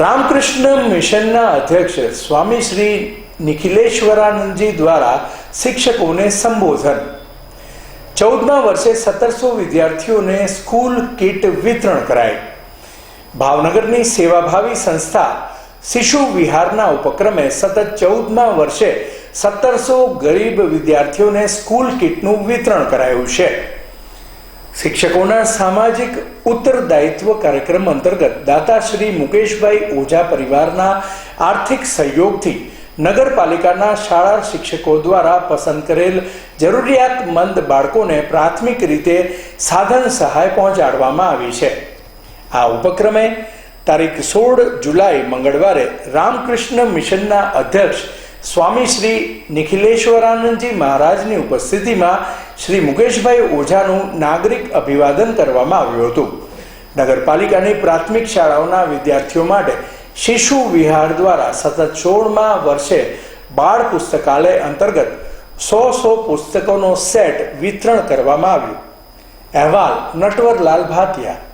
રામકૃષ્ણ મિશનના અધ્યક્ષ સ્વામી શ્રી નિખિલેશ્વરાનંદજી દ્વારા શિક્ષકોને સંબોધન. ચૌદમા વર્ષે સત્તરસો વિદ્યાર્થીઓને સ્કૂલ કીટ વિતરણ કરાઈ. ભાવનગરની સેવાભાવી સંસ્થા શિશુ વિહારના ઉપક્રમે સતત ચૌદમા વર્ષે સત્તરસો ગરીબ વિદ્યાર્થીઓને સ્કૂલ કીટનું વિતરણ કરાયું છે. શિક્ષકોના સામાજિક ઉત્તરદાયિત્વ કાર્યક્રમ અંતર્ગત દાતા શ્રી મુકેશભાઈ ઓઝા પરિવારના આર્થિક સહયોગથી નગરપાલિકાના શાળા શિક્ષકો દ્વારા પસંદ કરેલ જરૂરિયાતમંદ બાળકોને પ્રાથમિક રીતે સાધન સહાય પહોંચાડવામાં આવી છે. આ ઉપક્રમે તારીખ સોળ જુલાઈ મંગળવારે રામકૃષ્ણ મિશનના અધ્યક્ષ સ્વામી શ્રી નિખિલેશ્વરાનંદજી મહારાજની ઉપસ્થિતિમાં શ્રી મુકેશભાઈ ઓઝાનું નાગરિક અભિવાદન કરવામાં આવ્યું હતું. નગરપાલિકાની પ્રાથમિક શાળાઓના વિદ્યાર્થીઓ માટે શિશુ વિહાર દ્વારા સતત સોળમા વર્ષે બાળ પુસ્તકાલય અંતર્ગત સો સો પુસ્તકોનો સેટ વિતરણ કરવામાં આવ્યું. અહેવાલ નટવરલાલ ભાતિયા